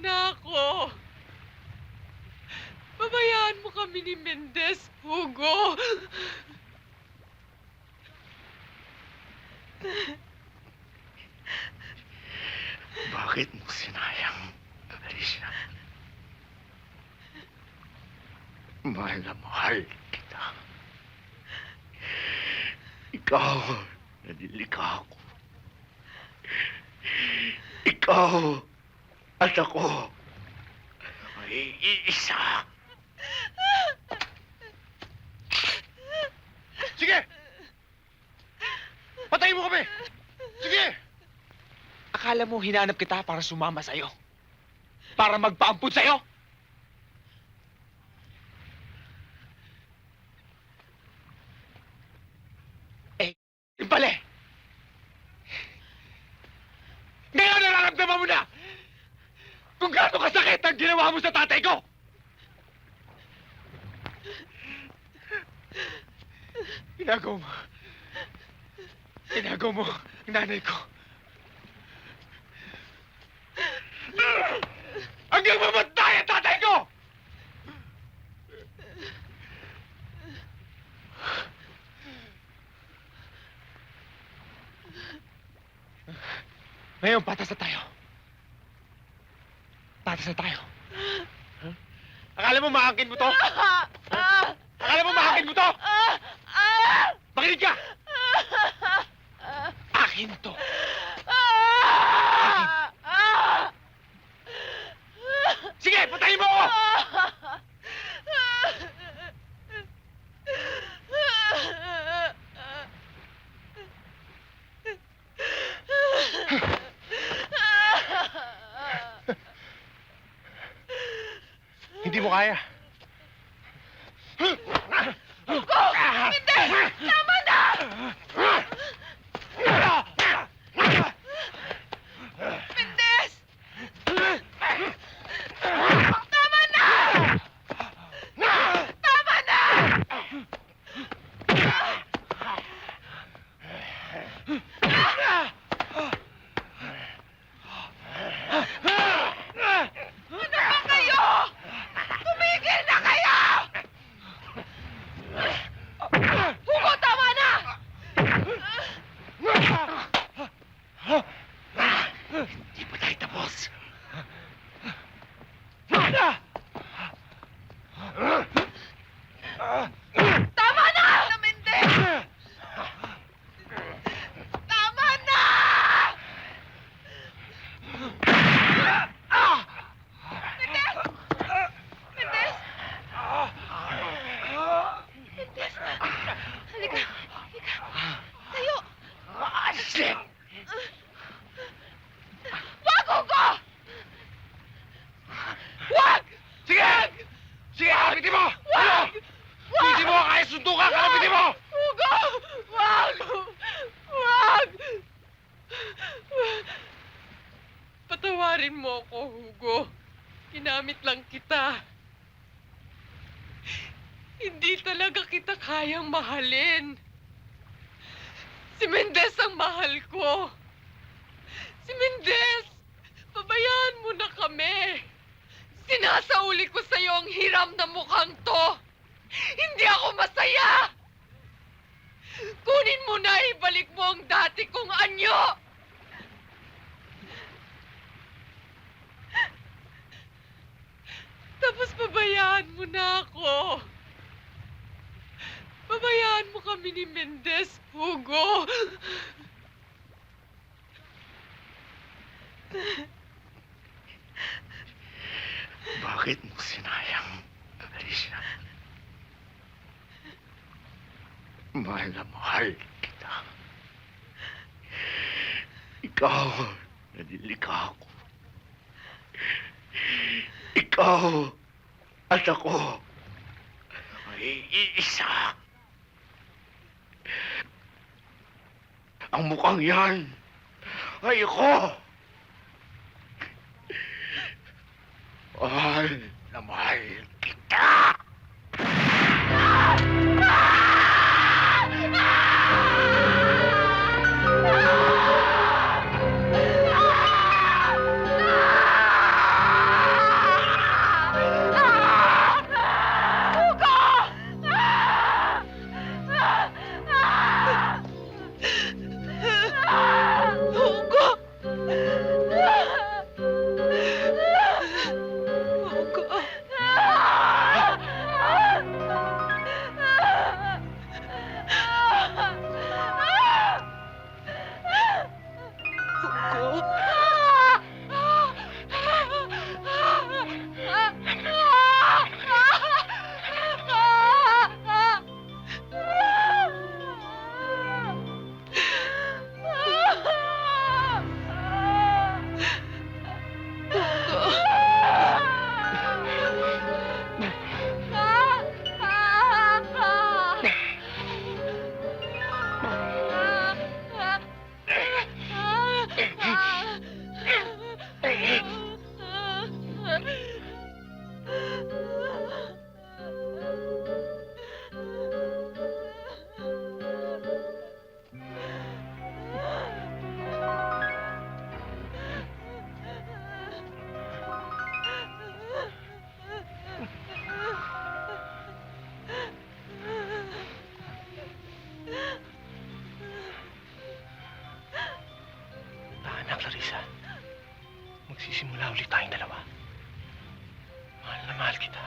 na ako. Pabayaan mo kami ni Mendez, Hugo. Bakit mo sinayang, Alicia? Mahal na mahal kita. Ikaw, nalilika ako. Ikaw at ako ay iisa. Sige! Patayin mo kami! Sige! Akala mo hinanap kita para sumama sa'yo? Para magpaampun sa'yo? Ginawa mo sa tatay ko! Inagaw mo. Inagaw mo ang nanay ko. Hanggang mamatay ang tatay ko! Ngayon, patas na tayo. Patas na tayo. Akala mo maakin mo to? Akala mo maakin mo to? Makinig ka! Akin to. Hindi mo kaya. Hugo! Hindi! Tama na! Mendez! Tama na! Tama na! Ano ba kayo? Tumigil na kayo! Hugo, tama na! Hindi pa tayo tapos. Tama na! Na Mendez! Tama na! Mendez! Mendez! Mendez! Halika! Halika! Tayo! Shit! Wag, Hugo! Wag! Sige! Sige, kapitin mo! Wag! Wag! Hindi mo kaya suntukan, kapitin mo! Hugo! Wag! Wag! Patawarin mo ako, Hugo. Ginamit lang kita. Hindi talaga kita kayang mahalin. Si Mendez ang mahal ko. Si Mendez! Pabayaan mo na kami. Sinasauli ko sa'yo ang hiram na mukhang to. Hindi ako masaya! Kunin mo na, ibalik mo ang dati kong anyo! Tapos pabayaan mo na ako. Pabayaan mo kami ni Mendez, Hugo. Bakit mo sinayang, Alicia? Mahal na mahal kita. Ikaw, nalilika ako. Ikaw at ako ay iisa. Ang mukhang yan ay ako. Mahal na mahal 祖国。Magsisimula ulit tayong dalawa. Mahal na mahal kita.